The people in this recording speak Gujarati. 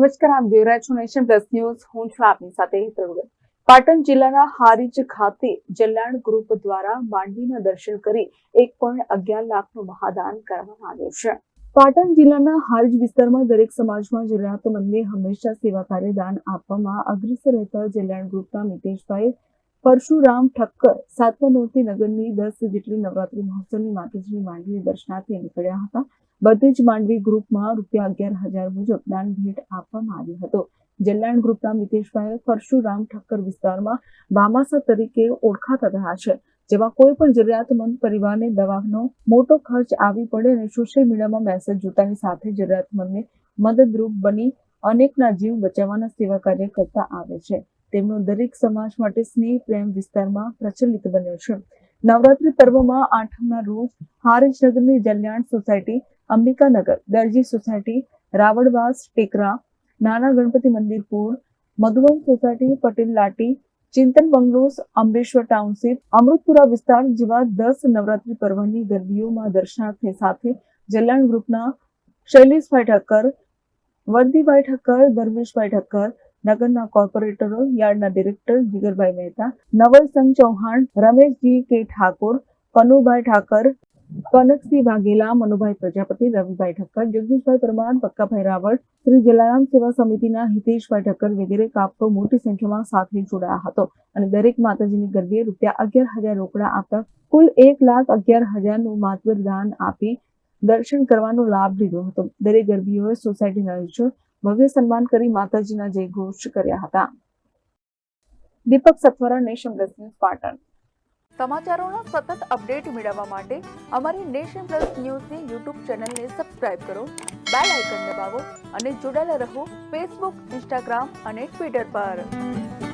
નમસ્કાર, આપ જોઈ રહ્યા છો નેશન પ્લસ ન્યૂઝ. હું છું આપની સાથે પાટણ જિલ્લાના હારીજ ખાતે જલ્લાણ ગ્રુપ દ્વારા માંડવીના દર્શન કરી એક પોઈન્ટ અગિયાર લાખનું મહાદાન કરવામાં આવ્યું છે. પાટણ જિલ્લાના હારીજ વિસ્તારમાં દરેક સમાજમાં જરૂરિયાતમંદને હંમેશા સેવા કાર્ય દાન આપવામાં અગ્રેસર રહેતા જલ્લાણ ગ્રુપના મિતેશભાઈ પરશુરામ ઠક્કર સાતમા નોરતી નગરની દસ જેટલી નવરાત્રી મહોત્સવની માતાજીની માંડવી દર્શનાર્થે નીકળ્યા હતા. બધે જ માંડવી ગ્રુપમાં રૂપિયા અગિયાર હજાર મુજબ દાન ભેટ આપવામાં આવ્યો હતો. જલ્લાણ ગ્રુપના મિતેશભાઈ પરશુરામ ઠક્કર વિસ્તારમાં બામાસા તરીકે ઓળખાતા રહ્યા છે. જેમાં કોઈ પણ જરૂરિયાતમંદ પરિવારને દવાનો મોટો ખર્ચ આવી પડે અને સોશિયલ મીડિયામાં મેસેજ જોતાની સાથે જરૂરિયાતમંદને મદદરૂપ બની અનેકના જીવ બચાવવાના સેવા કાર્ય કરતા આવે છે. તેમનો દરેક સમાજ માટે સ્નેહ, પ્રેમ વિસ્તારમાં પ્રચલિત બન્યો છે. નવરાત્રી પર્વમાં આઠમના રોજ હારીજનગરની જલ્યાણ સોસાયટી, અંબિકાનગર, દરજી સોસાયટી, રાવણવાસ, ટેકરા, નાના ગણપતિ મંદિર, પૂર, મધુવન સોસાયટી, પટેલ લાટી, ચિંતન બંગલોસ, અંબેશ્વર ટાઉનશીપ, અમૃતપુરા વિસ્તાર જેવા દસ નવરાત્રી પર્વની ગરબીઓમાં દર્શનાર્થે સાથે જલ્યાણ ગ્રુપના શૈલેષભાઈ ઠક્કર, વર્દીભાઈ ઠક્કર, ધર્મેશભાઈ ઠક્કર નગરના કોર્પોરેટરો યાર્ડના ડિરેક્ટર જીગરભાઈ મહેતા નવલસંગ ચૌહાણ રમેશજી કે ઠાકોર કનુભાઈ ઠાકર કનકસિંહ વાઘેલા મનુભાઈ પ્રજાપતિ રવિભાઈ ઠક્કર જગદીશભાઈ પરમાર પક્કાભાઈ રાવળ શ્રી જલારામ સેવા સમિતિના હિતેશભાઈ ઠક્કર વગેરે કાપતો મોટી સંખ્યામાં સાથે જોડાયા હતો અને દરેક માતાજીની ગરબીએ રૂપિયા અગિયાર હજાર રોકડા આપતા કુલ એક લાખ અગિયાર હજારનું માતબર દાન આપી દર્શન કરવાનો લાભ લીધો હતો. દરેક ગરબીઓએ સોસાયટીના રહીશો ભવ્ય સન્માન કરી માતાજીના જય ઘોષ કર્યા હતા. Deepak Sathwara nation plus news Patan. સમાચારોના સતત અપડેટ મેળવવા માટે અમારી નેશન પ્લસ ન્યૂઝની યુટ્યુબ ચેનલને સબસ્ક્રાઇબ કરો, બેલ આઇકન દબાવો અને જોડાયેલા રહો ફેસબુક, ઇન્સ્ટાગ્રામ અને ટ્વિટર પર.